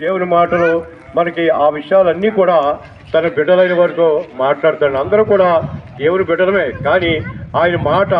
దేవుని మాటలు మనకి ఆ విషయాలన్నీ కూడా తన బిడ్డలైన వారితో మాట్లాడతాడు. అందరూ కూడా దేవుని బిడ్డలమే. కానీ ఆయన మాట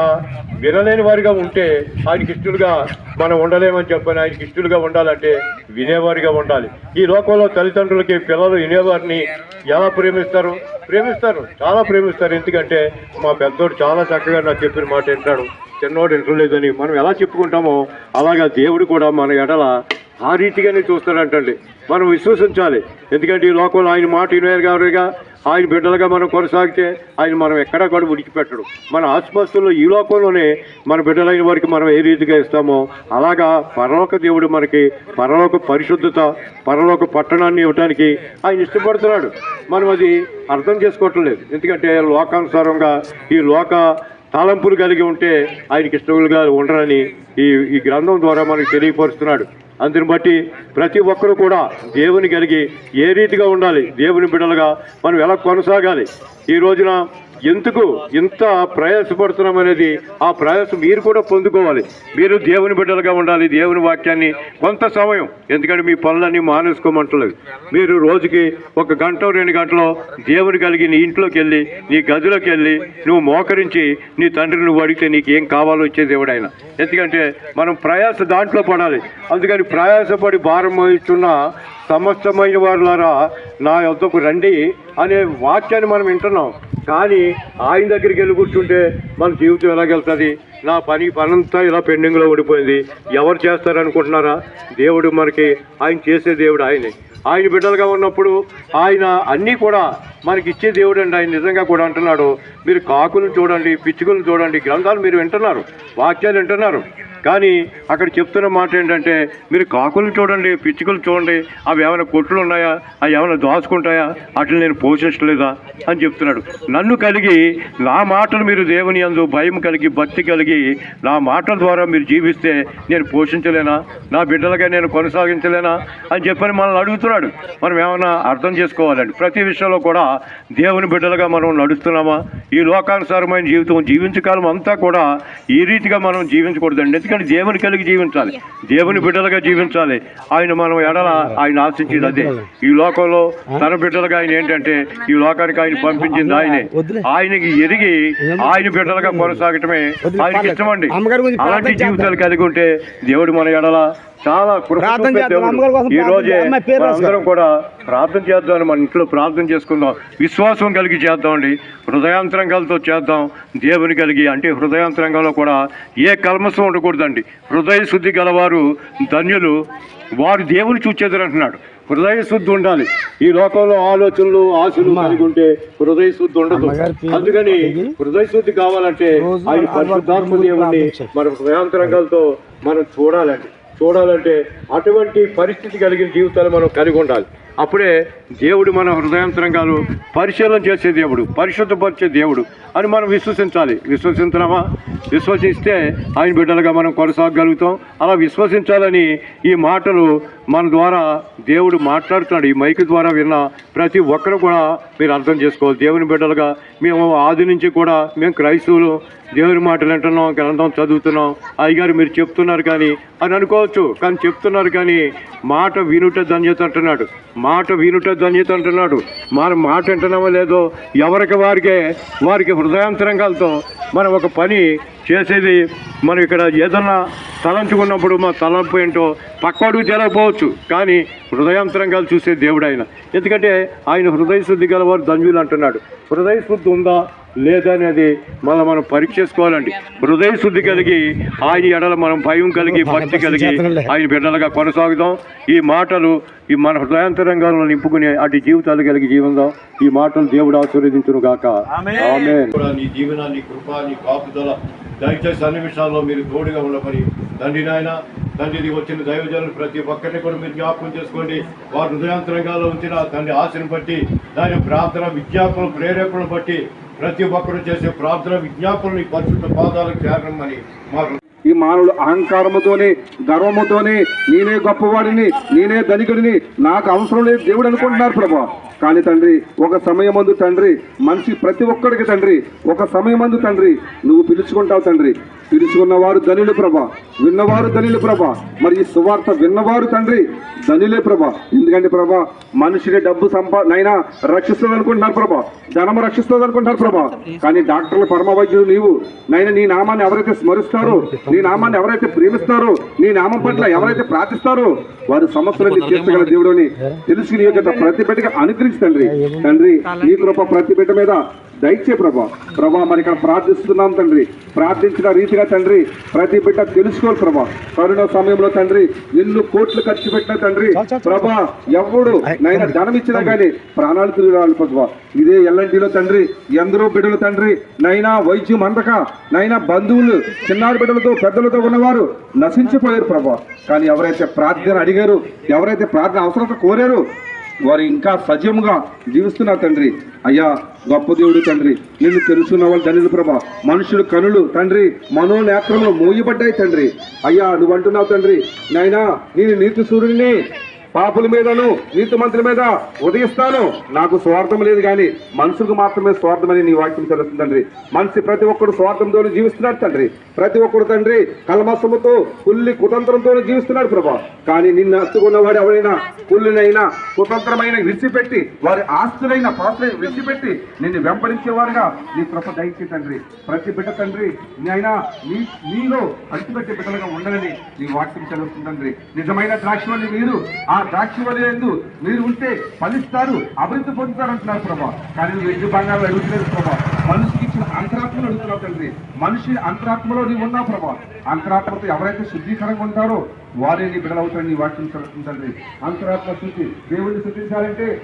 వినలేని వారిగా ఉంటే ఆయనకి ఇష్టలుగా మనం ఉండలేమని చెప్పని ఆయనకి ఇష్టలుగా ఉండాలంటే వినేవారిగా ఉండాలి. ఈ లోకంలో తల్లిదండ్రులకి పిల్లలు వినేవారిని ఎలా ప్రేమిస్తారు? ప్రేమిస్తారు. చాలా ప్రేమిస్తారు. ఎందుకంటే మా పెద్దోడు చాలా చక్కగా నాకు చెప్పిన మాట వింటాడు. చిన్నోడు వింటలేదని మనం ఎలా చెప్పుకుంటామో అలాగా దేవుడు కూడా మన ఎడల ఆ రీతిగానే చూస్తాడంటండి మనం విశ్వసించాలి. ఎందుకంటే ఈ లోకంలో ఆయన మాట వినయగారుగా గారుగా ఆయన బిడ్డలుగా మనం కొనసాగితే ఆయన మనం ఎక్కడా కూడా ఉడికిపెట్టడు. మన ఆసుపత్రుల్లో ఈ లోకంలోనే మన బిడ్డలైన వారికి మనం ఏ రీతిగా ఇస్తామో అలాగా పరలోక దేవుడు మనకి పరలోక పరిశుద్ధత పరలోక పట్టణాన్ని ఇవ్వడానికి ఆయన ఇష్టపడుతున్నాడు. మనం అది అర్థం చేసుకోవటం లేదు. ఎందుకంటే లోకానుసారంగా ఈ లోక తలంపులు కలిగి ఉంటే ఆయనకి ఇష్టములుగా ఉండరని ఈ ఈ గ్రంథం ద్వారా మనకు తెలియపరుస్తున్నాడు. అందుని బట్టి ప్రతి ఒక్కరూ కూడా దేవుని కలిగి ఏ రీతిగా ఉండాలి? దేవుని బిడ్డలుగా మనం ఎలా కొనసాగాలి? ఈ రోజున ఎందుకు ఇంత ప్రయాసపడుతున్నాం అనేది ఆ ప్రయాసం మీరు కూడా పొందుకోవాలి. మీరు దేవుని బిడ్డలుగా ఉండాలి దేవుని వాక్యాన్ని కొంత సమయం. ఎందుకంటే మీ పనులన్నీ మానేసుకోమంటలేదు. మీరు రోజుకి ఒక గంట రెండు గంటలో దేవుని కలిగి నీ ఇంట్లోకి వెళ్ళి నీ గదిలోకి వెళ్ళి నువ్వు మోకరించి నీ తండ్రిని నువ్వు అడిగితే నీకు ఏం కావాలో వచ్చేది దేవుడు ఆయన ఎందుకంటే మనం ప్రయాస దాంట్లో పడాలి. అందుకని ప్రయాసపడి భారం వహిస్తున్న సమస్తమైన వారులారా నా యొద్దకు రండి అనే వాక్యాన్ని మనం వింటున్నాం. కానీ ఆయన దగ్గరికి వెళ్ళి కూర్చుంటే మన జీవితం ఎలాగెళ్తుంది నా పని పనంతా ఇలా పెండింగ్లో ఓడిపోయింది ఎవరు చేస్తారనుకుంటున్నారా? దేవుడు మనకి ఆయన చేసే దేవుడు ఆయనే. ఆయన బిడ్డలుగా ఉన్నప్పుడు ఆయన అన్నీ కూడా మనకి ఇచ్చే దేవుడు అండి ఆయన నిజంగా కూడా అంటున్నాడు. మీరు కాకులను చూడండి పిచ్చుకలు చూడండి గ్రంథాలు మీరు వింటున్నారు వాక్యాలు వింటున్నారు. కానీ అక్కడ చెప్తున్న మాట ఏంటంటే మీరు కాకులు చూడండి పిచ్చుకలు చూడండి అవి ఏమైనా కొట్లు ఉన్నాయా అవి ఏమైనా దాచుకుంటాయా అట్లా నేను పోషించలేదా అని చెప్తున్నాడు. నన్ను కలిగి నా మాటలు మీరు దేవుని అందు భయం కలిగి భక్తి కలిగి నా మాటల ద్వారా మీరు జీవిస్తే నేను పోషించలేనా? నా బిడ్డలుగా నేను కొనసాగించలేనా? అని చెప్పని మనల్ని అడుగుతున్నాడు. మనం ఏమైనా అర్థం చేసుకోవాలండి. ప్రతి విషయంలో కూడా దేవుని బిడ్డలుగా మనం నడుస్తున్నామా? ఈ లోకానుసారమైన జీవితం జీవించకాలం అంతా కూడా ఈ రీతిగా మనం జీవించకూడదండి. ఎందుకంటే దేవుని కలిగి జీవించాలి. దేవుని బిడ్డలుగా జీవించాలి. ఆయన మనం ఎడల ఆయన ఆశించేది అదే. ఈ లోకంలో తన బిడ్డలుగా ఆయన ఏంటంటే ఈ లోకానికి ఆయన పంపించింది ఆయనే. ఆయనకి ఎరిగి ఆయన బిడ్డలుగా కొనసాగటమే ఆయనకి ఇష్టమండి. అలాంటి జీవితాలు కలిగి ఉంటే దేవుడు మన ఎడల చాలా కృప ఈ రోజే. అందరం కూడా ప్రార్థన చేద్దాం మన ఇంట్లో ప్రార్థన చేసుకుందాం. విశ్వాసం కలిగి చేద్దామండి హృదయాంతరంగాలతో చేద్దాం. దేవుని కలిగి అంటే హృదయాంతరంగంలో కూడా ఏ కల్మసం ఉండకూడదండి. హృదయ శుద్ధి గలవారు ధన్యులు వారు దేవుని చూచేదని అంటున్నాడు. హృదయ శుద్ధి ఉండాలి. ఈ లోకంలో ఆలోచనలు ఆశలు కలిగి ఉంటే హృదయ శుద్ధి ఉండదు. అందుకని హృదయ శుద్ధి కావాలంటే ఆయన పరిశుద్ధాత్మ దేవుణ్ణి. మన హృదయాంతరంగాలతో మనం చూడాలండి. చూడాలంటే అటువంటి పరిస్థితి కలిగిన జీవితాలు మనం కలిగి ఉండాలి. అప్పుడే దేవుడు మన హృదయాంతరంగాలు పరిశీలన చేసే దేవుడు పరిశుద్ధపరిచే దేవుడు అని మనం విశ్వసించాలి. విశ్వసించడమా విశ్వసిస్తే ఆయన బిడ్డలుగా మనం కొనసాగలుగుతాం. అలా విశ్వసించాలని ఈ మాటలు మన ద్వారా దేవుడు మాట్లాడుతున్నాడు. ఈ మైక్ ద్వారా విన్న ప్రతి ఒక్కరు కూడా మీరు అర్థం చేసుకోవాలి. దేవుని బిడ్డలుగా మేము ఆది నుంచి కూడా మేము క్రైస్తవులు దేవుని మాటలు వింటున్నాం గ్రంథం చదువుతున్నాం. అయ్యగారు మీరు చెప్తున్నారు కానీ అని అనుకోవచ్చు. కానీ చెప్తున్నారు కానీ మాట వినుట ధన్యత అంటున్నాడు. మాట వినుట ధన్యత అంటున్నాడు. మన మాట వింటున్నామో లేదో ఎవరికి వారికే వారికి హృదయాంతరంగాలతో మనం ఒక పని చేసేది మనం ఇక్కడ ఏదన్నా తలంచుకున్నప్పుడు మా తలంపు ఏంటో పక్కవాడికి తెలియకపోవచ్చు కానీ హృదయాంతరంగాలు చూసే దేవుడు ఆయన. ఎందుకంటే ఆయన హృదయ శుద్ధి గలవారు ధన్యులు అంటున్నాడు. హృదయ శుద్ధి ఉందా? లేదా అనేది మళ్ళీ మనం పరీక్ష చేసుకోవాలండి. హృదయ శుద్ధి కలిగి ఆయన ఎడల మనం భయం కలిగి భక్తి కలిగి ఆయన బిడ్డలుగా కొనసాగుదాం. ఈ మాటలు ఈ మన హృదయాంతరంగాలను నింపుకునే అటు జీవితాలు కలిగి జీవిందాం. ఈ మాటలు దేవుడు ఆశీర్వదించును గాక. ఆమేన్. కూడా నీ జీవనాన్ని కృప నీ కాపుదల దయచేసి అన్ని విషయాల్లో మీరు తోడుగా ఉండమని తండ్రి నాయన తండ్రి వచ్చిన దైవజనులు ప్రతి ఒక్కరిని కూడా మీరు జ్ఞాపకం చేసుకోండి. వారి హృదయాంతరంగాల్లో ఉంచిన తండ్రి ఆశను బట్టి దాని ప్రార్థన విజ్ఞాపన ప్రేరేపణ బట్టి ప్రతి ఒక్కరు చేసే ప్రార్థన విజ్ఞాపనని పరిశుద్ధ పాదాలకు అని మాకు ఈ మానవుడు అహంకారముతోనే గర్వముతోనే నేనే గొప్పవాడిని నేనే ధనికుడిని నాకు అవసరం లేదు దేవుడు అనుకుంటున్నారు ప్రభా. కానీ తండ్రి ఒక సమయమందు తండ్రి మనిషి ప్రతి ఒక్కడికి తండ్రి ఒక సమయమందు తండ్రి నువ్వు పిలుచుకుంటావు తండ్రి. పిలుచుకున్నవారు ధనులు ప్రభ. విన్నవారు ధనులు ప్రభ. మరి ఈ సువార్త విన్నవారు తండ్రి ధనులే ప్రభ. ఎందుకంటే ప్రభా మనిషిని డబ్బు సంపా నైనా రక్షిస్తుంది అనుకుంటున్నారు ప్రభా. ధనము రక్షిస్తుంది అనుకుంటున్నారు ప్రభా. కానీ డాక్టర్లు పరమ వైద్యులు నీవు నైనా నీ నామాన్ని ఎవరైతే స్మరిస్తారో నీ నామాన్ని ఎవరైతే ప్రేమిస్తారో నీ నామం పట్ల ఎవరైతే ప్రార్థిస్తారో వారి సమస్యలన్నీ తీర్చగల దేవుడని తెలుసుకుని యొక్క ప్రతి బిడ్డగా అనుగ్రహించు తండ్రి. తండ్రి నీ కృప ప్రతి బిడ్డ మీద దయచే ప్రభా. ప్రభా మరి ఇక్కడ ప్రార్థిస్తున్నాం తండ్రి. ప్రార్థించిన రీతిగా తండ్రి ప్రతి బిడ్డ తెలుసుకోవాలి ప్రభా. కరోనా సమయంలో తండ్రి ఎన్ని కోట్లు ఖర్చు పెట్టిన తండ్రి. ప్రభా ఎవడు నైనా ధనం ఇచ్చినా కానీ ప్రాణాలు తిరిగి రావాలి ప్రభా. ఇదే ఎల్లంటిలో తండ్రి ఎందరో బిడ్డలు తండ్రి. నైనా వైద్యం అందక నైనా బంధువులు చిన్నారి బిడ్డలతో పెద్దలతో ఉన్నవారు నశించిపోయారు ప్రభా. కానీ ఎవరైతే ప్రార్థన అడిగారు ఎవరైతే ప్రార్థన అవసరత కోరారు వారు ఇంకా సజీవంగా జీవిస్తున్న తండ్రి. అయ్యా గొప్ప దేవుడు తండ్రి. నిన్ను తెలుసుకున్న వాళ్ళు ధనులు మనుషులు కనులు తండ్రి. మనోనేత్రములు మూయబడ్డాయి తండ్రి. అయ్యా నువ్వు అంటున్నావు తండ్రి. నాయనా నేను నీతి సూర్యుడిని పాపుల మీదను నీతి మంత్రుల మీద ఉదయిస్తాను. నాకు స్వార్థం లేదు కానీ మనుషులకు మాత్రమే స్వార్థమని నీ వాక్యం చదువుతుంది తండ్రి. మనిషి ప్రతి ఒక్కడు స్వార్థంతో జీవిస్తున్నాడు తండ్రి. ప్రతి ఒక్కడు తండ్రి కల్మసముతో పుల్లి కుతంత్రంతో జీవిస్తున్నాడు ప్రభా. కానీ నిన్ను హత్తుకున్నవాడు ఎవరైనా పుల్లినైనా కుతంత్రమైన విడిచిపెట్టి వారి ఆస్తులైన పాత్ర విడిచిపెట్టి నిన్ను వెంబడించేవారుగా నీ కృప దయచి తండ్రి. ప్రతి బిడ్డ తండ్రి అయినా నీ నీలో అడిచిపెట్టే బిడ్డలుగా ఉండాలని నీ వాక్యం చదువుతుంది తండ్రి. నిజమైన ద్రాక్ష మీరు ఆ ద్రాక్షవల్లి ఎందు మీరు ఉంటే ఫలిస్తారు అభివృద్ధి పొందుతారు అంటున్నారు ప్రభా. కానీ నువ్వు ఎన్ని బంగారు అడుగుతలేదు ప్రభా. మనిషికి ఇచ్చిన అంతరాత్మను అడుగుతున్నావు తండ్రి. మనిషి అంతరాత్మలో నీవు ఉన్నావు ప్రభా. అంతరాత్మతో ఎవరైతే శుద్ధీకరంగా ఉంటారో వారే నీ బిడ్డలు నీ వాక్యం చదువుతుంది తండ్రి. అంతరాత్మ శుద్ధి దేవుడిని శుద్ధించాలంటే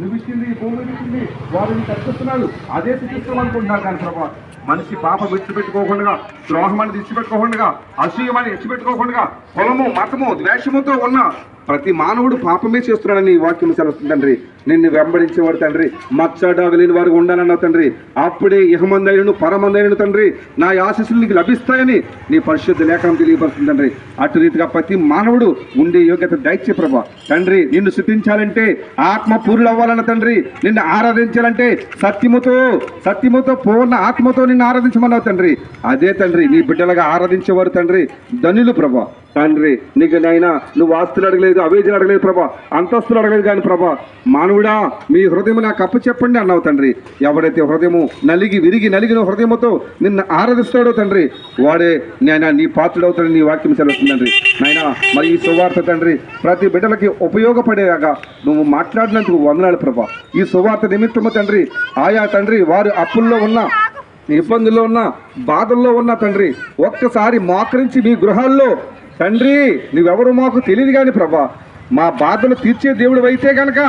నువ్వు ఇచ్చింది భూమి ఇచ్చింది వారిని తగ్గిస్తున్నాడు అదే శిక్షిస్తాం అనుకుంటున్నారు కానీ ప్రభా మనిషి పాప విడిచిపెట్టుకోకుండా ద్రోహం అని తెచ్చిపెట్టుకోకుండా అసూయం అని ఎచ్చిపెట్టుకోకుండా కులము మతము ద్వేషముతో ఉన్న ప్రతి మానవుడు పాపమే చేస్తున్నాడని ఈ వాక్యం సెలవుతుంది తండ్రి. నిన్ను వెంబడించేవాడు తండ్రి. మచ్చడాగలేని వారు ఉండాలన్నావు తండ్రి. అప్పుడే ఇహమందైనను పరమందైనను తండ్రి. నా ఆశీస్సులు నీకు లభిస్తాయని నీ పరిశుద్ధ లేఖనం తెలియపరుస్తుంది తండ్రి. అటు రీతిగా ప్రతి మానవుడు ఉండే యోగ్యత దైత్య ప్రభ. తండ్రి నిన్ను శుద్ధించాలంటే ఆత్మ పూర్ణ అవ్వాలన్న తండ్రి నిన్ను ఆరాధించాలంటే సత్యముతో సత్యముతో పూర్ణ ఆత్మతో నిన్ను ఆరాధించమన్నావు తండ్రి. అదే తండ్రి నీ బిడ్డలుగా ఆరాధించేవారు తండ్రి ధనులు ప్రభా. తండ్రి నీకు నైనా నువ్వు ఆస్తులు అడగలేదు అవేజీలు అడగలేదు ప్రభా. అంతస్తులు అడగలేదు కానీ ప్రభా మానవుడా మీ హృదయం నాకు అప్పు చెప్పండి అన్నావు తండ్రి. ఎవడైతే హృదయము నలిగి విరిగి నలిగిన హృదయముతో నిన్ను ఆరాధిస్తాడో తండ్రి వాడే నాయన నీ పాత్రుడవుతాడని నీ వాక్యం సెలవుతుంది తండ్రి. నాయన మరి ఈ సువార్త తండ్రి ప్రతి బిడ్డలకి ఉపయోగపడేలాగా నువ్వు మాట్లాడినందుకు వందనాలు ప్రభా. ఈ సువార్త నిమిత్తము తండ్రి ఆయా తండ్రి వారు అప్పుల్లో ఉన్న ఇబ్బందుల్లో ఉన్న బాధల్లో ఉన్న తండ్రి ఒక్కసారి మోకరించి మీ గృహాల్లో తండ్రి నువ్వెవరు మాకు తెలియదు కానీ ప్రభా మా బాధలు తీర్చే దేవుడు అయితే గనక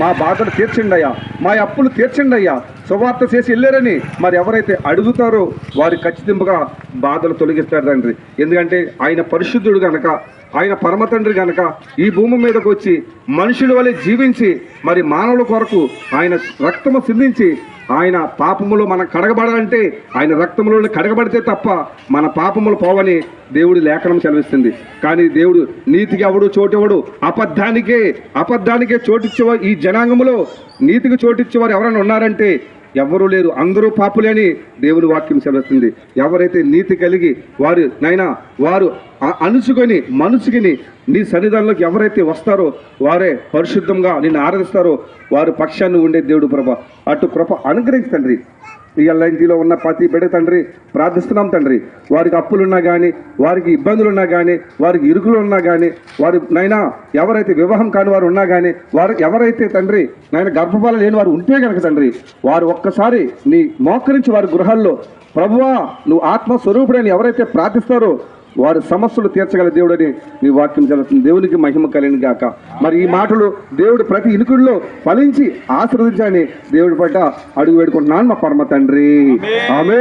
మా బాధలు తీర్చండి అయ్యా. మా అప్పులు తీర్చండి అయ్యా. సువార్త చేసి వెళ్ళారని మరి ఎవరైతే అడుగుతారో వారి ఖచ్చితంగా బాధలు తొలగిస్తారు తండ్రి. ఎందుకంటే ఆయన పరిశుద్ధుడు గనక ఆయన పరమతండ్రి గనక ఈ భూమి మీదకు వచ్చి మనుషుల వలె జీవించి మరి మానవుల కొరకు ఆయన రక్తము సిద్ధించి ఆయన పాపములు మనం కడగబడాలంటే ఆయన రక్తములో కడగబడితే తప్ప మన పాపములు పోవని దేవుడి లేఖనం చదివిస్తుంది కానీ దేవుడు నీతికి ఎవడు చోటెవడు? అబద్ధానికే అబద్ధానికే చోటిచ్చేవారు ఈ జనాంగములో నీతికి చోటిచ్చేవారు ఎవరైనా ఉన్నారంటే ఎవరు లేరు అందరూ పాపులే అని దేవుని వాక్యం సెలవుతుంది ఎవరైతే నీతి కలిగి వారు నైనా వారు అ- అణుచుకొని నీ సన్నిధానంలోకి ఎవరైతే వస్తారో వారే పరిశుద్ధంగా నిన్ను ఆరాధిస్తారో వారు పక్షాన్ని ఉండే దేవుడు ప్రభ. అటు కృప అనుగ్రహించండి ఈ ఉన్న ప్రతి బిడ్డ తండ్రి ప్రార్థిస్తున్నాం తండ్రి. వారికి అప్పులున్నా కానీ వారికి ఇబ్బందులు ఉన్నా కానీ వారికి ఇరుకులు ఉన్నా కానీ వారి నైనా ఎవరైతే వివాహం కాని వారు ఉన్నా కానీ వారు ఎవరైతే తండ్రి నాయన గర్భఫలం లేని వారు ఉంటే కనుక తండ్రి వారు ఒక్కసారి నీ మోకరించి వారి గృహాల్లో ప్రభువా నువ్వు ఆత్మ స్వరూపుడని ఎవరైతే ప్రార్థిస్తారో వారి సమస్యలు తీర్చగల దేవుడని నీ వాక్యం జరుగుతుంది దేవునికి మహిమ కలిగిన గాక. మరి ఈ మాటలు దేవుడు ప్రతి ఇనుకుడిలో ఫలించి ఆశీర్వదించాలని దేవుడి పట్ల అడుగు వేడుకుంటున్నాను. మా పరమ తండ్రి. ఆమె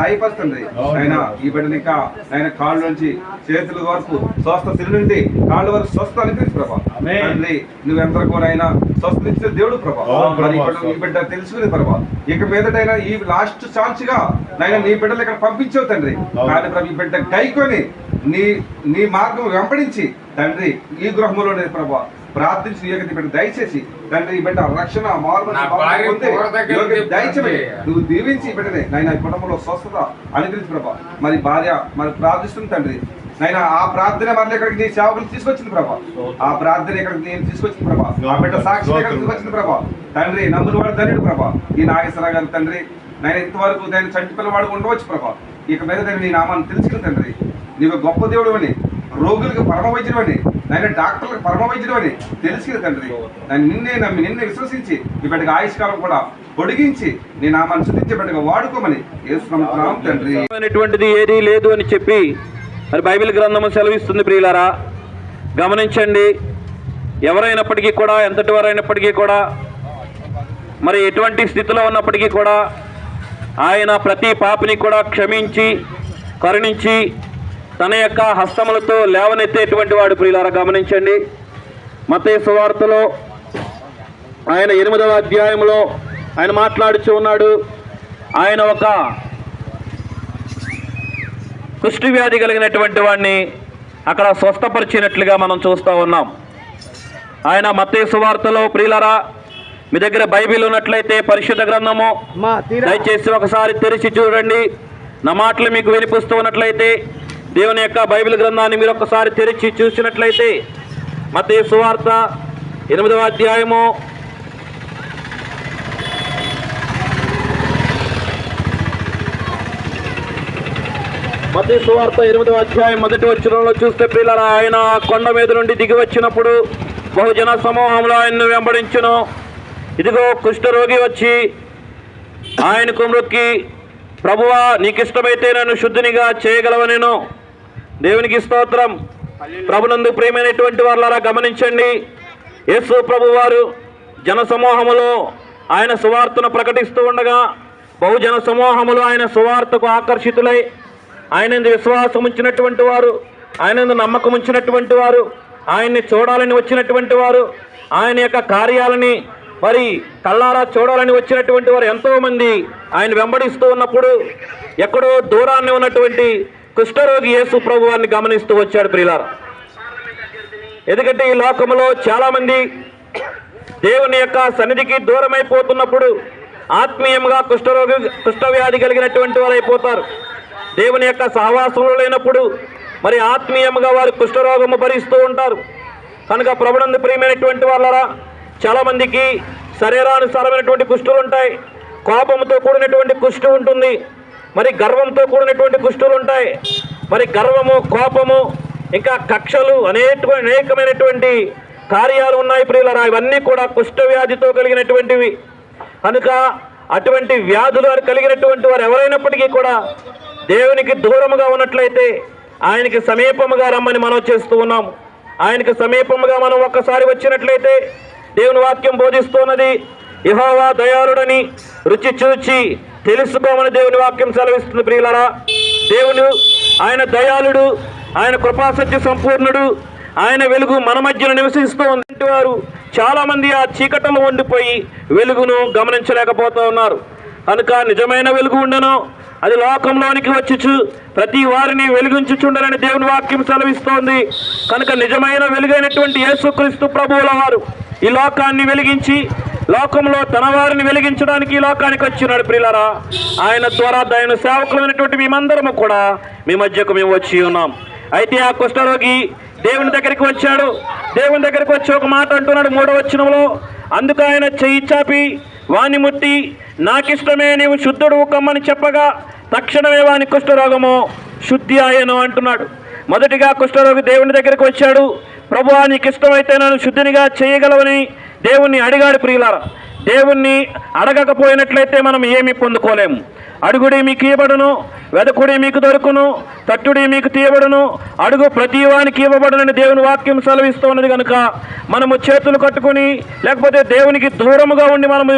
లైఫ్ వస్తుంది. ఆయన ఈ బిడ్డని ఇంకా ఆయన కాళ్ళ నుంచి చేతుల వరకు స్వస్థ తిరి నుండి కాళ్ళ వరకు స్వస్థ అనిపించి ప్రభా. తండ్రి నువ్వెంత కూడా ఆయన స్వస్థ ఇచ్చే దేవుడు ప్రభా. మరి ఈ బిడ్డ- ఈ బిడ్డ తెలుసుకునే ప్రభా. ఇక మీదటైనా ఈ లాస్ట్ ఛాన్స్గా నాయన నీ బిడ్డలు ఇక్కడ పంపించావు తండ్రి. కానీ ప్రభు ఈ బిడ్డ గైకొని నీ నీ మార్గం వెంబడించి తండ్రి ఈ గృహంలోనే ప్రభా ప్రార్థించి యోగ్యత బిడ్డ దయచేసి తండ్రి ఈ బిడ్డ రక్షణ. దయచేసి నువ్వు దీవించి బిడ్డనే నాయన కుటుంబంలో స్వస్థత అనుగ్రహించి ప్రభా. మరి భార్య మరి ప్రార్థిస్తుంది తండ్రి. నాయన ఆ ప్రార్థన మళ్ళీ ఇక్కడికి నీ సేవకులు తీసుకొచ్చింది ప్రభా. ఆ ప్రార్థన ఇక్కడికి నేను తీసుకొచ్చింది ప్రభా. ఆ బిడ్డ సాక్షి ఇక్కడికి తీసుకొచ్చింది ప్రభా. తండ్రి నమ్ముని వాడు ధన్యుడు ప్రభా. ఈ నాగేశ్వర గారి తండ్రి నేను ఇంతవరకు దాన్ని చంటి పిల్లవాడు ఉండవచ్చు ప్రభా. ఇక మీద నేను నీ నామాన్ని తెలుసుకుని తండ్రి. నీవు గొప్ప దేవుడు అని రోగులకు పరమ వైద్యుడు అని నాయన డాక్టర్లకు పరమ వైద్యుడు అని తెలుసుకుని తండ్రి. నన్ను నిన్నే నమ్మి నిన్నే విశ్వసించి ఇప్పటికి ఆయుష్కాలం కూడా పొడిగించి నీ నామాన్ని శుద్ధించే బిడ్డగా వాడుకోమని ఏసుకుంటున్నాం తండ్రి. అనేటువంటిది ఏదీ లేదు అని చెప్పి మరి బైబిల్ గ్రంథము సెలవిస్తుంది ప్రియులారా. గమనించండి ఎవరైనప్పటికీ కూడా ఎంతటి వారైనప్పటికీ కూడా మరి ఎటువంటి స్థితిలో ఉన్నప్పటికీ కూడా ఆయన ప్రతి పాపిని కూడా క్షమించి కరుణించి తన యొక్క హస్తములతో లేవనెత్తేటువంటి వాడు ప్రియులారా గమనించండి. మతే సువార్తలో ఆయన ఎనిమిదవ అధ్యాయంలో ఆయన మాట్లాడుచూ ఉన్నాడు. ఆయన ఒక కుష్టి వ్యాధి కలిగినటువంటి వాడిని అక్కడ స్వస్థపరిచినట్లుగా మనం చూస్తూ ఉన్నాం. ఆయన మతే సువార్తలో ప్రియులరా మీ దగ్గర బైబిల్ ఉన్నట్లయితే పరిశుద్ధ గ్రంథము. దయచేసి ఒకసారి తెరిచి చూడండి. నా మాటలు మీకు వినిపిస్తూ ఉన్నట్లయితే దేవుని యొక్క బైబిల్ గ్రంథాన్ని మీరు ఒకసారి తెరిచి చూసినట్లయితే మత్తయి సువార్త ఎనిమిదవ అధ్యాయము. మతీ సువార్త ఎనిమిదవ అధ్యాయం మొదటి వచ్చినంలో చూస్తే పిల్లల ఆయన కొండ మీద నుండి దిగి వచ్చినప్పుడు బహుజన సమూహంలో ఆయన్ను వెంబడించును. ఇదిగో కుష్ఠరోగి వచ్చి ఆయనకు మృక్కి ప్రభువా నీకు ఇష్టమైతే నన్ను శుద్ధినిగా చేయగలవనేను. దేవునికి స్తోత్రం. ప్రభునందు ప్రియమైనటువంటి వాళ్ళరా గమనించండి. యేసు ప్రభు వారు జన సమూహములో ఆయన సువార్తను ప్రకటిస్తూ ఉండగా బహుజన సమూహములు ఆయన సువార్తకు ఆకర్షితులై ఆయన విశ్వాసం ఉంచినటువంటి వారు ఆయన నమ్మకం ఉంచినటువంటి వారు ఆయన్ని చూడాలని వచ్చినటువంటి వారు ఆయన యొక్క కార్యాలని మరి కళ్ళారా చూడాలని వచ్చినటువంటి వారు ఎంతోమంది. ఆయన వెంబడిస్తూ ఉన్నప్పుడు ఎక్కడో దూరాన్ని ఉన్నటువంటి కుష్ఠరోగి యేసు ప్రభు వారిని గమనిస్తూ వచ్చాడు ప్రియులారా. ఎందుకంటే ఈ లోకంలో చాలామంది దేవుని యొక్క సన్నిధికి దూరమైపోతున్నప్పుడు ఆత్మీయంగా కుష్ఠరోగి కుష్ఠవ్యాధి కలిగినటువంటి వారు అయిపోతారు దేవుని యొక్క సహవాసంలో లేనప్పుడు మరి ఆత్మీయంగా వారు కుష్ఠరోగము భరిస్తూ ఉంటారు. కనుక ప్రభునందు ప్రియమైనటువంటి వాళ్ళరా చాలా మందికి శరీరానుసారమైనటువంటి కుష్ఠులు ఉంటాయి. కోపంతో కూడినటువంటి కుష్ఠు ఉంటుంది. మరి గర్వంతో కూడినటువంటి కుష్ఠులు ఉంటాయి. మరి గర్వము కోపము ఇంకా కక్షలు అనేక అనేకమైనటువంటి కార్యాలు ఉన్నాయి ప్రియులరా. ఇవన్నీ కూడా కుష్ఠ వ్యాధితో కలిగినటువంటివి. కనుక అటువంటి వ్యాధులు కలిగినటువంటి వారు ఎవరైనప్పటికీ కూడా దేవునికి దూరముగా ఉన్నట్లయితే ఆయనకి సమీపముగా రమ్మని మనం చేస్తూ ఉన్నాము. ఆయనకి సమీపముగా మనం ఒక్కసారి వచ్చినట్లయితే దేవుని వాక్యం బోధిస్తున్నది. యహోవా దయాళుడని రుచి చూచి తెలుసుకోమని దేవుని వాక్యం సెలవిస్తుంది ప్రియులరా. దేవుడు ఆయన దయాళుడు ఆయన కృపాసత్య సంపూర్ణుడు ఆయన వెలుగు మన మధ్యన నివసిస్తూ ఉంది వారు చాలామంది ఆ చీకటలో ఉండిపోయి వెలుగును గమనించలేకపోతూ ఉన్నారు. కనుక నిజమైన వెలుగు ఉండను అది లోకంలోనికి వచ్చుచు ప్రతి వారిని వెలిగించుచుండరని దేవుని వాక్యం సెలవిస్తోంది. కనుక నిజమైన వెలుగైనటువంటి యేసుక్రీస్తు ప్రభువుల వారు ఈ లోకాన్ని వెలిగించి లోకంలో తన వారిని వెలిగించడానికి ఈ లోకానికి వచ్చినాడు ప్రియులరా ఆయన ద్వారా ఆయన సేవకులైనటువంటి మేమందరము కూడా మీ మధ్యకు మేము వచ్చి ఉన్నాం. అయితే ఆ కుష్ఠరోగి దేవుని దగ్గరికి వచ్చాడు. దేవుని దగ్గరికి వచ్చి ఒక మాట అంటున్నాడు మూడో వచ్చినంలో అందుకు ఆయన చెయ్యి చాపి వాణి ముట్టి నాకిష్టమే నీవు శుద్ధుడు కమ్మని చెప్పగా తక్షణమే వాని కుష్ఠరోగము శుద్ధి ఆయను అంటున్నాడు. మొదటిగా కుష్ఠరోగి దేవుని దగ్గరికి వచ్చాడు. ప్రభు నీకు ఇష్టమైతే నన్ను శుద్ధినిగా చేయగలవని దేవుణ్ణి అడిగాడు ప్రియులారా. దేవుణ్ణి అడగకపోయినట్లయితే మనం ఏమి పొందుకోలేము. అడుగుడి మీకు ఇవ్వబడును వెదకుడి మీకు దొరుకును తట్టుడి మీకు తీయబడును అడుగు ప్రతివానికి ఇవ్వబడునని దేవుని వాక్యం సెలవిస్తున్నది కనుక మనము చేతులు కట్టుకొని లేకపోతే దేవునికి దూరముగా ఉండి మనము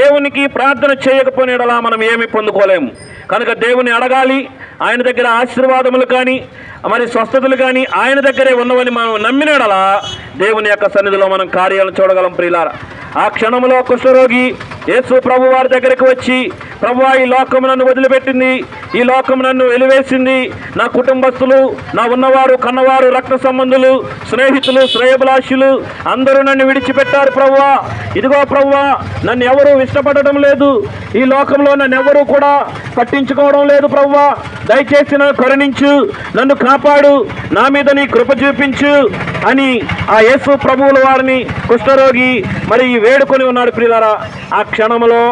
దేవునికి ప్రార్థన చేయకపోయినలా మనం ఏమి పొందుకోలేము. కనుక దేవుని అడగాలి ఆయన దగ్గర ఆశీర్వాదములు కానీ మరి స్వస్థతలు కానీ ఆయన దగ్గరే ఉన్నవని మనం నమ్మినడలా? దేవుని యొక్క సన్నిధిలో మనం కార్యాలను చూడగలం ప్రియులార. ఆ క్షణంలో కుష్ఠరోగి యేసు ప్రభు వారి దగ్గరికి వచ్చి ప్రభు ఈ లోకం నన్ను వదిలిపెట్టింది. ఈ లోకం నన్ను వెలివేసింది. నా కుటుంబస్తులు నా ఉన్నవారు కన్నవారు రక్త సంబంధులు స్నేహితులు శ్రేయభిలాషులు అందరూ నన్ను విడిచిపెట్టారు ప్రవ్వా. ఇదిగో ప్రవ్వా నన్ను ఎవరూ ఇష్టపడటం లేదు. ఈ లోకంలో నన్ను ఎవరూ కూడా పట్టించుకోవడం లేదు ప్రవ్వా. దయచేసి నన్ను కరుణించు నన్ను కాపాడు నా మీద నీ కృప చూపించు అని ఆ యేసు ప్రభువుల వారిని కుష్ఠరోగి మరి వేడుకొని ఉన్నాడు ప్రియులారా. ఆ క్షణంలో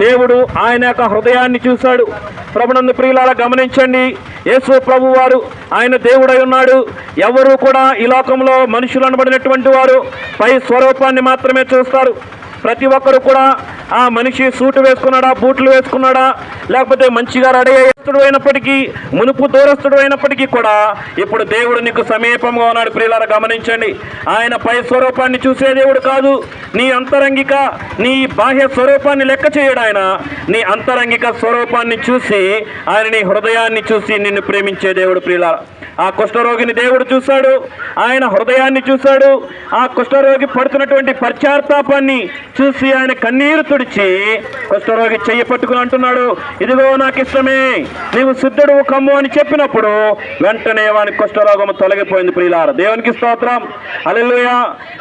దేవుడు ఆయన యొక్క హృదయాన్ని చూశాడు. ప్రభునందు ప్రియులారా గమనించండి. యేసు ప్రభు వారు ఆయన దేవుడై ఉన్నాడు. ఎవరు కూడా ఈ లోకంలో మనుషులు అనబడినటువంటి వారు పై స్వరూపాన్ని మాత్రమే చూస్తారు. ప్రతి ఒక్కరు కూడా ఆ మనిషి సూటు వేసుకున్నాడా బూట్లు వేసుకున్నాడా లేకపోతే మంచిగా రెడీ అయ్యేస్తుడు అయినప్పటికీ మునుపు దూరస్తుడు అయినప్పటికీ కూడా ఇప్పుడు దేవుడు నీకు సమీపంగా ఉన్నాడు. ప్రియులారా గమనించండి. ఆయన పై స్వరూపాన్ని చూసే దేవుడు కాదు. నీ అంతరంగిక నీ బాహ్య స్వరూపాన్ని లెక్క చేయడు ఆయన. నీ అంతరంగిక స్వరూపాన్ని చూసి ఆయన నీ హృదయాన్ని చూసి నిన్ను ప్రేమించే దేవుడు ప్రియులారా. ఆ కుష్ఠరోగిని దేవుడు చూశాడు ఆయన హృదయాన్ని చూశాడు ఆ కుష్ఠరోగి పడుతున్నటువంటి పశ్చాత్తాపాన్ని చూసి ఆయన కన్నీరు తుడిచి కుష్ఠరోగి చెయ్యి పట్టుకుని అంటున్నాడు ఇదిగో నాకు ఇష్టమే నీవు శుద్ధుడు కమ్ము అని చెప్పినప్పుడు వెంటనే వాని కుష్ఠరోగము తొలగిపోయింది ప్రియులార దేవునికి స్తోత్రం అలెలుయ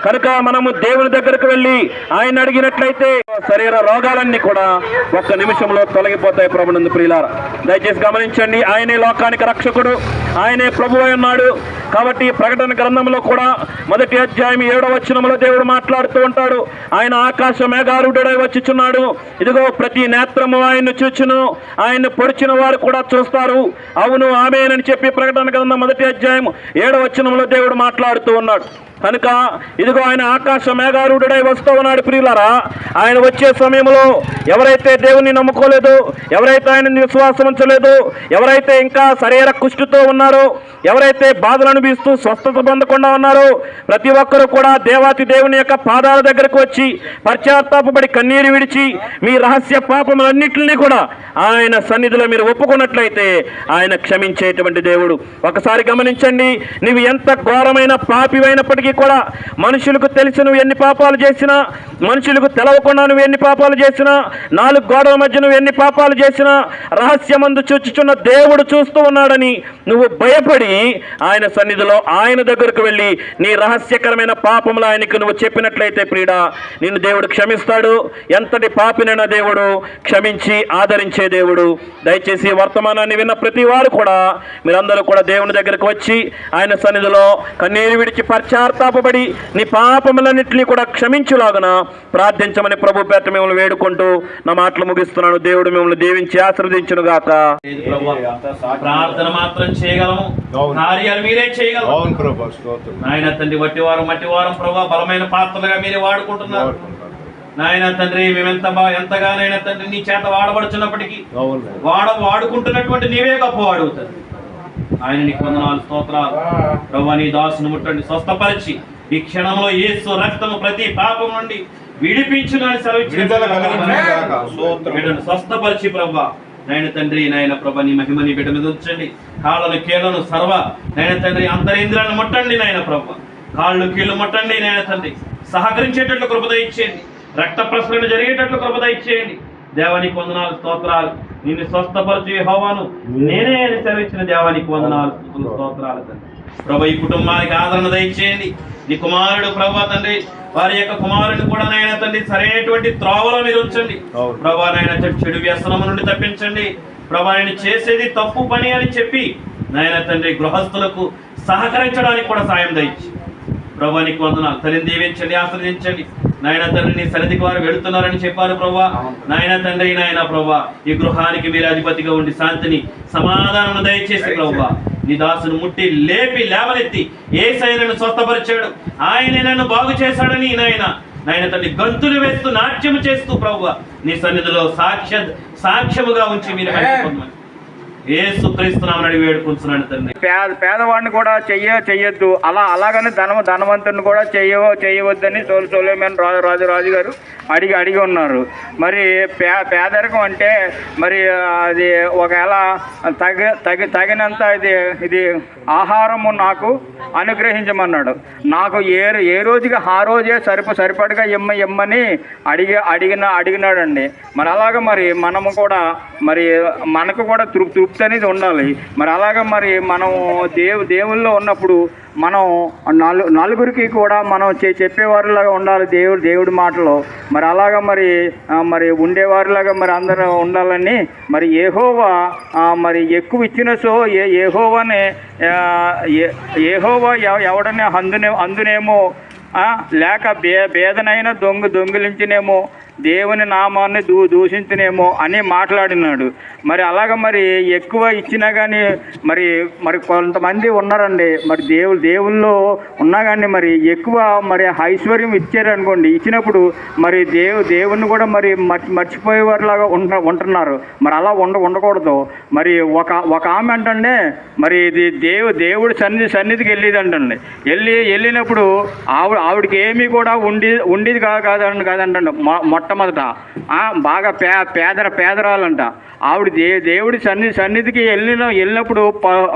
కనుక మనము దేవుని దగ్గరకు వెళ్ళి ఆయన అడిగినట్లయితే శరీర రోగాలన్నీ కూడా ఒక్క నిమిషంలో తొలగిపోతాయి ప్రభునందు ప్రియులార. దయచేసి గమనించండి ఆయనే లోకానికి రక్షకుడు ఆయనే ప్రభు అన్నాడు కాబట్టి ప్రకటన గ్రంథంలో కూడా మొదటి అధ్యాయం ఏడవ వచనంలో దేవుడు మాట్లాడుతూ ఉంటాడు. ఆయన ఆకాశ మేఘారుడై వచ్చిచున్నాడు. ఇదిగో ప్రతి నేత్రము ఆయన్ను చూచును. ఆయన్ను పొడిచిన వారు కూడా చూస్తారు. అవును ఆమెనని చెప్పి ప్రకటన గ్రంథం మొదటి అధ్యాయం ఏడవ వచనంలో దేవుడు మాట్లాడుతూ ఉన్నాడు. కనుక ఇదిగో ఆయన ఆకాశ మేఘారూఢుడై వస్తూ ఉన్నాడు ప్రియులరా. ఆయన వచ్చే సమయంలో ఎవరైతే దేవుణ్ణి నమ్ముకోలేదు ఎవరైతే ఆయన విశ్వాసం ఉంచలేదు ఎవరైతే ఇంకా శరీర కుష్టితో ఉన్నారో ఎవరైతే బాధలు అనిపిస్తూ స్వస్థత పొందకుండా ఉన్నారో ప్రతి ఒక్కరూ కూడా దేవాతి దేవుని యొక్క పాదాల దగ్గరకు వచ్చి పశ్చాత్తాపడి కన్నీరు విడిచి మీ రహస్య పాపములన్నింటినీ కూడా ఆయన సన్నిధిలో మీరు ఒప్పుకున్నట్లయితే ఆయన క్షమించేటువంటి దేవుడు. ఒకసారి గమనించండి నువ్వు ఎంత ఘోరమైన పాపివైనప్పటికీ కూడా మనుషులకు తెలిసి నువ్వు ఎన్ని పాపాలు చేసినా మనుషులకు తెలవకుండా నువ్వు ఎన్ని పాపాలు చేసినా నాలుగు గోడల మధ్య నువ్వు ఎన్ని పాపాలు చేసినా రహస్యమందు చూచుచున్న దేవుడు చూస్తూ ఉన్నాడని నువ్వు భయపడి ఆయన సన్నిధిలో ఆయన దగ్గరకు వెళ్ళి నీ రహస్యకరమైన పాపములు ఆయనకు నువ్వు చెప్పినట్లయితే ప్రీడ నిన్ను దేవుడు క్షమిస్తాడు. ఎంతటి పాపినైనా దేవుడు క్షమించి ఆదరించే దేవుడు. దయచేసి వర్తమానాన్ని విన్న ప్రతి వారు కూడా మీరందరూ కూడా దేవుని దగ్గరకు వచ్చి ఆయన సన్నిధిలో కన్నీరు విడిచి పశ్చాత్తాపబడి నీ పాపములన్నింటినీ కూడా క్షమించులాగున ప్రార్థించమని ప్రభు పేట మిమ్మల్ని వేడుకుంటూ నా మాటలు ముగిస్తున్నాను. దేవుడు మిమ్మల్ని దీవించి ఆశ్రదించును గాక. ప్రార్థన మాత్రం చేయగలము. కార్యాలు మీరే చేయగలము నాయన తండ్రి వట్టివారం మట్టివారం ప్రభా బలమైన పాత్రలుగా మీరే వాడుకుంటున్నారు. నాయన తండ్రి మేమెంత బా ఎంతగానైనా తండ్రి నీ చేత వాడబడుచున్నప్పటికీ వాడ వాడుకుంటున్నటువంటి నీవే గొప్ప వాడుగుతారు ఆయన నీకు వందనాలు స్తోత్రాలు. ప్రభా నీ దాసును ముట్టండి స్వస్థపరిచి ఈ క్షణంలో యేసు రక్తము ప్రతి పాపం నుండి విడిపించునని స్వస్థపరిచి ప్రభా నాయన తండ్రి నాయన ప్రభ నీ మహిమని బిడ్డ మీద ఉంచండి. కాళ్ళను కీళ్ళను సర్వ నాయన తండ్రి అంతరేంద్రాన్ని ముట్టండి నాయన ప్రభ. కాళ్ళు కీళ్ళు ముట్టండి నాయన తండ్రి. సహకరించేటట్లు కృపద ఇచ్చేయండి. రక్త ప్రసరణ జరిగేటట్లు కృపద ఇచ్చేయండి. దేవానికి వందనాలు స్తోత్రాలు. నిన్ను స్వస్థపరచు హోవాను నేనే సెలవిచ్చిన దేవానికి వందనాలు స్తోత్రాలు తండ్రి. ప్రభ ఈ కుటుంబానికి ఆదరణ దయచేయండి. నీ కుమారుడు ప్రభా తండ్రి వారి యొక్క కుమారుని కూడా నాయన తండ్రి సరైనటువంటి త్రోవలో మీరు ఉంచండి. ప్రభా నాయన చెడు- చెడు వ్యసనము నుండి తప్పించండి. ప్రభా ఆయన చేసేది తప్పు పని అని చెప్పి నాయన తండ్రి గృహస్థులకు సహకరించడానికి కూడా సాయం దయచి ప్రభా నీకు వందనాలు. తల్లిని దీవించండి ఆశ్రదించండి నాయన తండ్రి నీ సన్నిధికి వారు వెళుతున్నారని చెప్పారు ప్రభా నాయన తండ్రి నాయన ప్రభా ఈ గృహానికి మీరు అధిపతిగా ఉండి శాంతిని సమాధానం దయచేసి ప్రభా నీ దాసును ముట్టి లేపి లేవనెత్తి ఏ సైనను స్వస్థపరిచాడు. ఆయన నన్ను బాగు చేశాడని నాయన. నాయన తండ్రి గంతులు వేస్తూ నాట్యము చేస్తూ ప్రభు నీ సన్నిధిలో సాక్ష్య సాక్ష్యముగా ఉంచి మీరు పేదవాడిని కూడా చెయ్య చెయ్యొద్దు. అలా అలాగని ధనం ధనవంతుని కూడా చెయ్య చేయవద్దని సోలు సోలేమన్ రాజు రాజు రాజు గారు అడిగి అడిగి ఉన్నారు. మరి పే పేదరికం అంటే మరి అది ఒకవేళ తగ తగి తగినంత ఇది ఇది ఆహారము నాకు అనుగ్రహించమన్నాడు. నాకు ఏ ఏ రోజుకి ఆ రోజే సరిప సరిపడగా ఇమ్మ ఇమ్మని అడిగి అడిగిన అడిగినాడండి. మరి అలాగ మరి మనము కూడా మరి మనకు కూడా తృప్తి తృప్తి అనేది ఉండాలి. మరి అలాగ మరి మనం దేవు దేవుల్లో ఉన్నప్పుడు మనం నలు నలుగురికి కూడా మనం చే చెప్పేవారిలాగా ఉండాలి దేవుడు దేవుడి మాటలో. మరి అలాగా మరి మరి ఉండేవారిలాగా మరి అందరూ ఉండాలని మరి ఏహోవా మరి ఎక్కువ ఇచ్చిన సో ఏ ఏహోవానే ఏహోవా ఎవ- ఎవడనే అందునే అందునేమో లేక బే భేదనైన దొంగ దొంగిలించినేమో దేవుని నామాన్ని దూ దూషించినేమో అని మాట్లాడినాడు. మరి అలాగ మరి ఎక్కువ ఇచ్చినా కానీ మరి మరి కొంతమంది ఉన్నారండి. మరి దేవు దేవుల్లో ఉన్నా కానీ మరి ఎక్కువ మరి ఐశ్వర్యం ఇచ్చారనుకోండి ఇచ్చినప్పుడు మరి దేవు దేవుణ్ణి కూడా మరి మర్చి మర్చిపోయేవారిలాగా ఉంట ఉంటున్నారు. మరి అలా ఉండ ఉండకూడదు. మరి ఒక ఒక ఆమె అంటే మరి ఇది దేవు దేవుడి సన్నిధి సన్నిధికి వెళ్ళేదంటండి వెళ్ళి వెళ్ళినప్పుడు ఆవిడ ఆవిడకి ఏమీ కూడా ఉండి ఉండేది కాదు కాదండి కాదంటండి. మొ- మొట్టమొదట. బాగా పే పేదర పేదరాలంట. ఆవిడ దేవుడి సన్ని సన్నిధికి వెళ్ళిన వెళ్ళినప్పుడు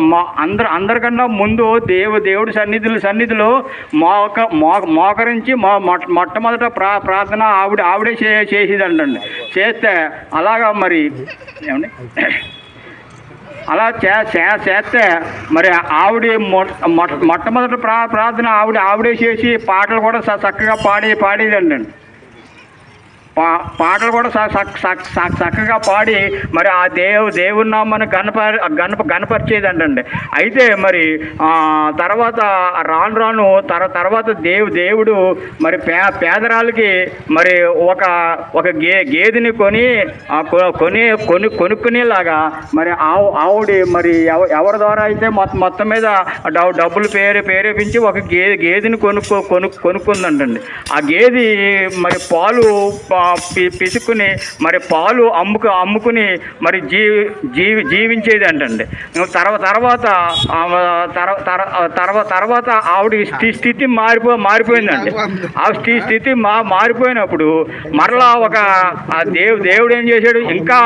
మా- అందరు అందరికన్నా ముందు దేవు దేవుడి సన్నిధులు సన్నిధిలో మోక మో మోకరించి మా మొట్టమొదట ప్రా ప్రార్థన ఆవిడ ఆవిడే చే చేసేదంటండి. చేస్తే అలాగా మరి ఏమండి? అలా చే చే- చేస్తే మరి ఆవిడ మొట్టమొదట మొట్టమొదటి ప్రా ప్రార్థన ఆవిడ ఆవిడే చేసి పాటలు కూడా చక్కగా పాడి పాడేదండి పా పాటలు కూడా చక్కగా పాడి మరి ఆ దేవు దేవుని నామాన్ని గణప గణప గణపరిచేదంటండి అయితే మరి తర్వాత రాను రాను తర తర్వాత దేవు దేవుడు మరి పే పేదరాలకి మరి ఒక ఒక గే గేదెని కొని కొ- కొని కొని కొనుక్కునేలాగా మరి ఆవు ఆవుడి మరి ఎవ- ఎవరి ద్వారా అయితే మొత్తం మొత్తం మీద డబ్- డబ్బులు పేరు పేరేపించి ఒక గే గేదెని కొనుక్కో కొను కొనుక్కుందంటండి. ఆ గేది మరి పాలు పిసుకుని మరి పాలు అమ్ముకు అమ్ముకుని మరి జీ జీవి జీవించేది అంటండి తర్వాత తర్వాత తర్వాత తర్వాత ఆవిడ స్థితి మారిపో మారిపోయిందండి. ఆ స్థితి స్థితి మా మారిపోయినప్పుడు మరలా ఒక దేవు దేవుడు ఏం చేశాడు? ఇంకా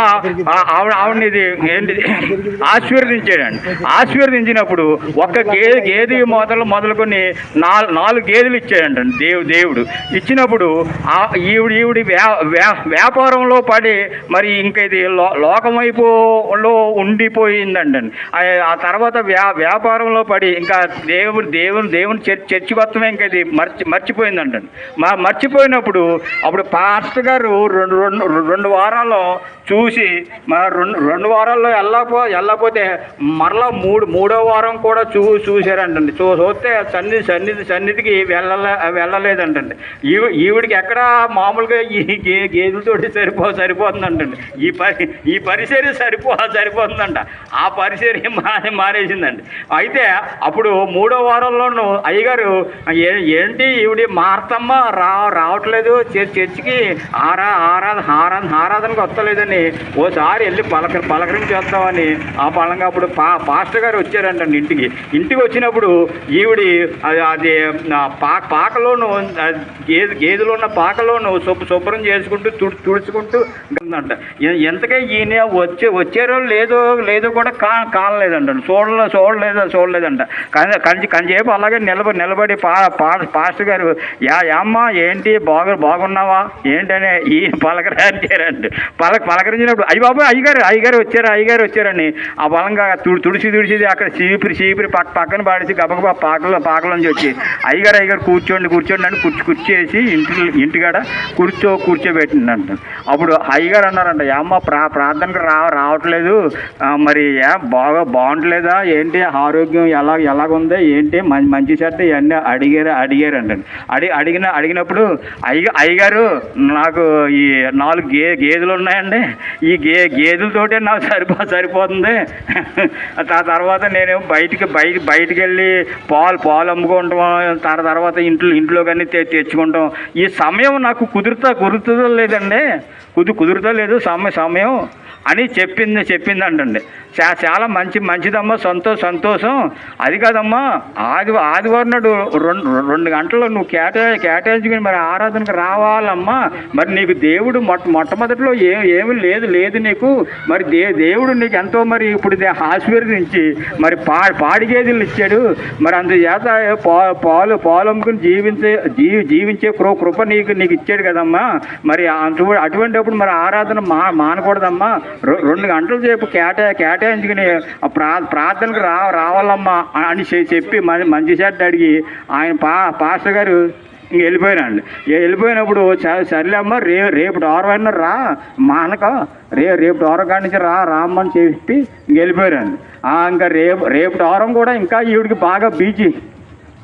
ఆవిడ ఆవిడని ఏంటిది ఆశీర్వదించాడండి. ఆశీర్వదించినప్పుడు ఒక్క గే గేదె మొదలు మొదలుకొని నాలుగు నాలుగు గేదెలు ఇచ్చాడండి దేవు దేవుడు. ఇచ్చినప్పుడు ఆ ఈవిడ ఈవిడి వ్యా- వ్యాపారంలో పడి మరి ఇంకా ఇది లో లోకం వైపులో ఉండిపోయిందండి ఆ- తర్వాత వ్యా వ్యాపారంలో పడి ఇంకా దేవుడు దేవుని దేవుని చర్చి మొత్తమే ఇంకా ఇది మర్చి మర్చిపోయిందండి మా మర్చిపోయినప్పుడు అప్పుడు పాస్టర్ గారు రెండు రెండు రెండు వారాల్లో చూసి మా రెండు రెండు వారాల్లో వెళ్ళకపో వెళ్ళకపోతే మరలా మూడు మూడో వారం కూడా చూ చూశారంటండి. చూ చూస్తే సన్నిధి సన్నిధి సన్నిధికి వెళ్ళలే వెళ్ళలేదంటండి. ఈవిడికి ఎక్కడ మామూలుగా ఈ గే గేదెలతోటి సరిపో సరిపోతుందంటండి. ఈ పరి ఈ పరిసరి సరిపో సరిపోతుందంట. ఆ పరిసరి మారి మారేసిందండి. అయితే అప్పుడు మూడో వారంలోనూ అయ్యగారు "ఏ- ఏంటి ఈవిడి మార్తమ్మ రా రావట్లేదు చర్చికి ఆరా ఆరాధన ఆరాధన ఆరాధనకు వస్తలేదని ఓసారి వెళ్ళి పలక పలకరించేస్తామని ఆ పలంగా అప్పుడు పా పాస్టర్ గారు వచ్చారంటండి ఇంటికి. ఇంటికి వచ్చినప్పుడు ఈవిడి అది పా పాకలోను గేదె గేదెలో ఉన్న పాకలోను శుభ్ర శుభ్రం చేసుకుంటూ తుడు తుడుచుకుంటూ ఉందంట ఎ- ఎంతకే ఈయన వచ్చే వచ్చారో లేదో లేదో కూడా కా కానలేదంట చూడలే చూడలేదు చూడలేదంట. కానీ కంచి కంచేపు అలాగే నిలబడి నిలబడి పా పా పాస్టర్ గారు యా అమ్మ ఏంటి బాగు బాగున్నావా? ఏంటనే ఈ పలకరించారండి పలక పలకరించినప్పుడు అయ్యి బాబు అయ్యగారు అయ్యగారు వచ్చారు అయ్యగారు వచ్చారని ఆ బలంగా తుడి తుడిచి తుడిచిది అక్కడ చీపిరి చీపిరి పక్క పక్కన పాడేసి గబగబా పాకలో పాకలోంచి వచ్చి అయ్యగారు అయ్యగారు కూర్చోండి కూర్చోండి అని కుర్చీ కుర్చీ వేసి ఇంటి ఇంటికాడ కూర్చో కూర్చో కూర్చోబెట్టిందంట. అప్పుడు అయ్యగారు అన్నారంట అమ్మ ప్రా ప్రార్థనకు రా రావట్లేదు. మరి ఏ బాగా బాగుంటలేదా? ఏంటి ఆరోగ్యం ఎలా ఎలాగుంది? ఏంటి మంచి మంచి చెడ్డ ఇవన్నీ అడిగారు అడిగారంట. అడిగి అడిగిన అడిగినప్పుడు అయ్య అయ్యగారు నాకు ఈ నాలుగు గే గేదెలు ఉన్నాయండి. ఈ గే గేదెలతోటే నాకు సరిపో సరిపోతుంది. ఆ తర్వాత నేను బయటికి బయట బయటికి వెళ్ళి పాలు పాలు అమ్ముకుంటాం. తర్వాత ఇంట్లో ఇంట్లో కానీ తెచ్చుకుంటాం. ఈ సమయం నాకు కుదురుతా కుదురుతుందో లేదండి. కుదు కుదురుతో లేదు సమయం సమయం అని చెప్పింది చెప్పింది అంటండి చా చాలా మంచి మంచిదమ్మా సంతో సంతోషం. అది కాదమ్మా ఆది ఆదివారం నాడు రెండు రెండు గంటలు నువ్వు కేటా కేటాయించుకుని మరి ఆరాధనకు రావాలమ్మా. మరి నీకు దేవుడు మొట్ట మొట్టమొదటిలో ఏ ఏమి లేదు లేదు నీకు. మరి దే దేవుడు నీకు ఎంతో మరి ఇప్పుడు ఆశీర్వదించి మరి పా పాడి గేదెలు ఇచ్చాడు. మరి అందుచేత పా పాలు పాలు అమ్ముకుని జీవించే జీ జీవించే కృ కృప నీకు నీకు ఇచ్చాడు కదమ్మా. మరి అటువంటి అటువంటిప్పుడు మరి ఆరాధన మా మానకూడదమ్మా. రెండు గంటల సేపు కేటా కేటాయించుకుని ప్రా ప్రార్థనకు రా రావాలమ్మా అని చెప్పి మంచి చెడ్డ అడిగి ఆయన పా పాస్టర్ గారు ఇంక వెళ్ళిపోయినాండి వెళ్ళిపోయినప్పుడు సర్లే అమ్మ రే రేపు డోరవైనా రా మానక రే రేపు డోర కాడి నుంచి రా రామ్మని చెప్పి ఇంక వెళ్ళిపోయినాండి ఇంకా రేపు రేపు డోరం కూడా ఇంకా ఈవిడికి బాగా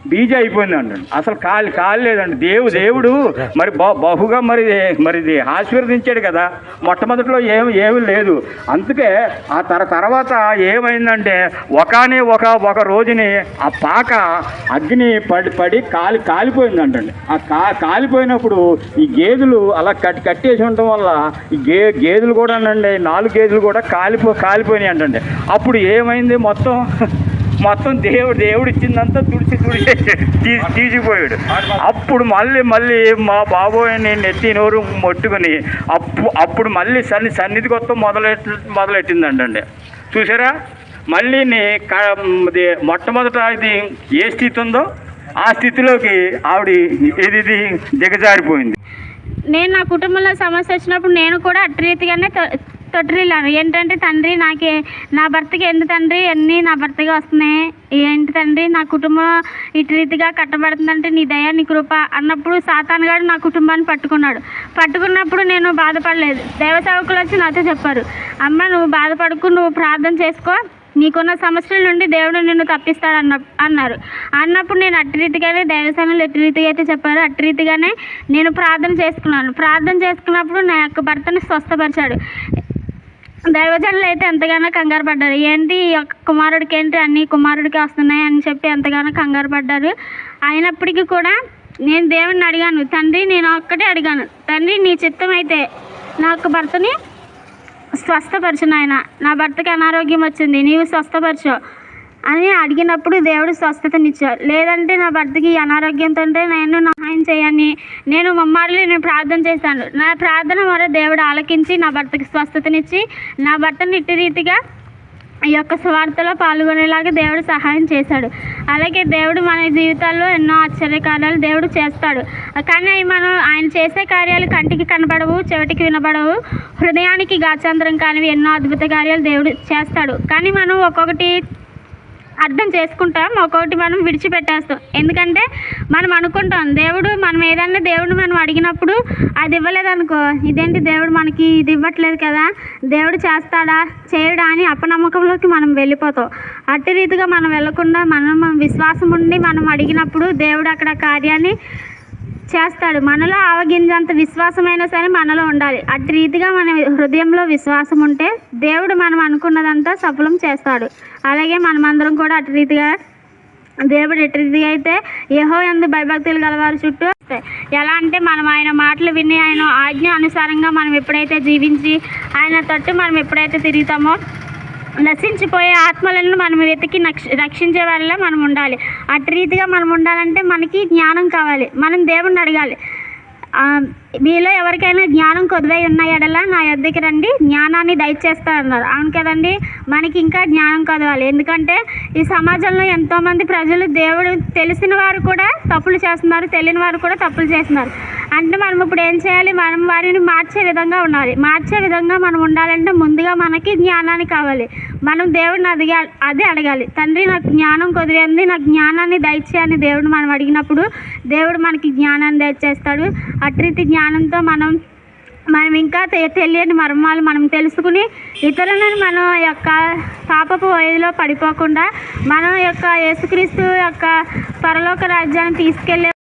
బీజీ అయిపోయింది అండి. అసలు కాలి కాలేదండి దేవు దేవుడు మరి బ- బహుగా మరి మరి ఆశీర్వదించాడు కదా. మొట్టమొదటిలో ఏమి ఏమి లేదు. అందుకే ఆ తర తర్వాత ఏమైందంటే ఒకనే ఒక ఒక రోజుని ఆ పాక అగ్ని పడి పడి కాలి కాలిపోయిందంటండి. ఆ కా కాలిపోయినప్పుడు ఈ గేదెలు అలా కట్టి కట్టేసి ఉండటం వల్ల ఈ గే గేదెలు కూడా అండి నాలుగు గేదెలు కూడా కాలిపో కాలిపోయినాయి అంటండి అప్పుడు ఏమైంది మొత్తం? మొత్తం దేవుడు దేవుడు ఇచ్చిందంతా తుడిచి తుడిచి తీసి తీసిపోయాడు. అప్పుడు మళ్ళీ మళ్ళీ మా బాబోయ్ని నెత్తి నోరు మొట్టుకుని అప్పు అప్పుడు మళ్ళీ సన్ని సన్నిధి కొత్త మొదలెట్ మొదలెట్టిందండి చూసారా మళ్ళీ క- మొట్టమొదట ఇది ఏ స్థితి ఉందో ఆ స్థితిలోకి ఆవిడ ఇది ఇది దిగజారిపోయింది. నేను నా కుటుంబంలో సమస్య వచ్చినప్పుడు నేను కూడా అట్రీతిగానే తొట్టిల్లాను ఏంటంటే తండ్రి నాకే నా భర్తకి ఎందు తండ్రి అన్నీ నా భర్తగా వస్తున్నాయి? ఏంటి తండ్రి నా కుటుంబం ఇటు రీతిగా కట్టబడుతుందంటే నీ దయ నీ కృప అన్నప్పుడు సాతాన్ గారు నా కుటుంబాన్ని పట్టుకున్నాడు. పట్టుకున్నప్పుడు నేను బాధపడలేదు. దైవ సేవకులు వచ్చి నాతో చెప్పారు అమ్మ నువ్వు బాధపడుకు నువ్వు ప్రార్థన చేసుకో. నీకున్న సమస్యల నుండి దేవుడు నిన్ను తప్పిస్తాడు అన్న అన్నారు. అన్నప్పుడు నేను అట్టి రీతిగానే దైవసేనలు ఎట్టి రీతిగా అయితే చెప్పారు. అట్టి రీతిగానే నేను ప్రార్థన చేసుకున్నాను. ప్రార్థన చేసుకున్నప్పుడు నా యొక్క భర్తను స్వస్థపరిచాడు. దైవజనులు అయితే ఎంతగానో కంగారు పడ్డారు. ఏంటి యొక్క కుమారుడికి ఏంటి అన్ని కుమారుడికి వస్తున్నాయి అని చెప్పి ఎంతగానో కంగారు పడ్డారు. అయినప్పటికీ కూడా నేను దేవుణ్ణి అడిగాను తండ్రి నేను ఒక్కటే అడిగాను. తండ్రి నీ చిత్తం అయితే నా యొక్క భర్తని స్వస్థపరచు నాయన. నా భర్తకి అనారోగ్యం వచ్చింది. నీవు స్వస్థపరచు. అని అడిగినప్పుడు దేవుడు స్వస్థతనిచ్చాడు. లేదంటే నా భర్తకి అనారోగ్యంతో ఉంటే నేను సహాయం చేయని నేను మమ్మారిలో నేను ప్రార్థన చేశాను. నా ప్రార్థన వల్ల దేవుడు ఆలకించి నా భర్తకి స్వస్థతనిచ్చి నా భర్తను ఇట్టి రీతిగా ఈ యొక్క స్వార్థలో పాల్గొనేలాగా దేవుడు సహాయం చేశాడు. అలాగే దేవుడు మన జీవితాల్లో ఎన్నో ఆశ్చర్యకార్యాలు దేవుడు చేస్తాడు. కానీ అవి మనం ఆయన చేసే కార్యాలు కంటికి కనబడవు చెవిటికి వినబడవు హృదయానికి గాచాంతరం కానివి ఎన్నో అద్భుత కార్యాలు దేవుడు చేస్తాడు. కానీ మనం ఒక్కొక్కటి అర్థం చేసుకుంటాం ఒక్కొక్కటి మనం విడిచిపెట్టేస్తాం. ఎందుకంటే మనం అనుకుంటాం దేవుడు మనం ఏదన్నా దేవుడు మనం అడిగినప్పుడు అది ఇవ్వలేదు అనుకో ఇదేంటి దేవుడు మనకి ఇది ఇవ్వట్లేదు కదా దేవుడు చేస్తాడా చేయడా అని అపనమ్మకంలోకి మనం వెళ్ళిపోతాం. అట్టి రీతిగా మనం వెళ్ళకుండా మనం విశ్వాసం ఉండి మనం అడిగినప్పుడు దేవుడు అక్కడ కార్యాన్ని చేస్తాడు. మనలో ఆవగింజంత విశ్వాసమైనా సరే మనలో ఉండాలి. అటు రీతిగా మన హృదయంలో విశ్వాసం ఉంటే దేవుడు మనం అనుకున్నదంతా సఫలం చేస్తాడు. అలాగే మనమందరం కూడా అటు రీతిగా దేవుడు ఎటు రీతిగా అయితే ఏహో ఎందు భయభక్తులు గలవారి చుట్టూ వస్తాయి. ఎలా అంటే మనం ఆయన మాటలు విని ఆయన ఆజ్ఞ అనుసారంగా మనం ఎప్పుడైతే జీవించి ఆయన తట్టు మనం ఎప్పుడైతే తిరుగుతామో నశించిపోయే ఆత్మలను మనం వెతికి నక్ష రక్షించే వాళ్ళ మనం ఉండాలి. అటు రీతిగా మనం ఉండాలంటే మనకి జ్ఞానం కావాలి. మనం దేవుణ్ణి అడగాలి. మీలో ఎవరికైనా జ్ఞానం కొద్దివై ఉన్న ఎడల నా యొద్దకి రండి. జ్ఞానాన్ని దయచేస్తా అన్నారు. అవును కదండి? మనకి ఇంకా జ్ఞానం కొదవాలి. ఎందుకంటే ఈ సమాజంలో ఎంతోమంది ప్రజలు దేవుడు తెలిసిన వారు కూడా తప్పులు చేస్తున్నారు తెలియని వారు కూడా తప్పులు చేస్తున్నారు. అంటే మనం ఇప్పుడు ఏం చేయాలి? మనం వారిని మార్చే విధంగా ఉండాలి. మార్చే విధంగా మనం ఉండాలంటే ముందుగా మనకి జ్ఞానాన్ని కావాలి. మనం దేవుడిని అడిగా అదే అడగాలి. తండ్రి నాకు జ్ఞానం కుదిరింది. నాకు జ్ఞానాన్ని దయచేయని దేవుడు మనం అడిగినప్పుడు దేవుడు మనకి జ్ఞానాన్ని దయచేస్తాడు. అట్రీతి జ్ఞానంతో మనం మనం ఇంకా తెలియని మర్మాలు మనం తెలుసుకుని ఇతరులను మనం యొక్క పాపపు వయసులో పడిపోకుండా మనం యొక్క యేసుక్రీస్తు యొక్క పరలోక రాజ్యాన్ని తీసుకెళ్ళే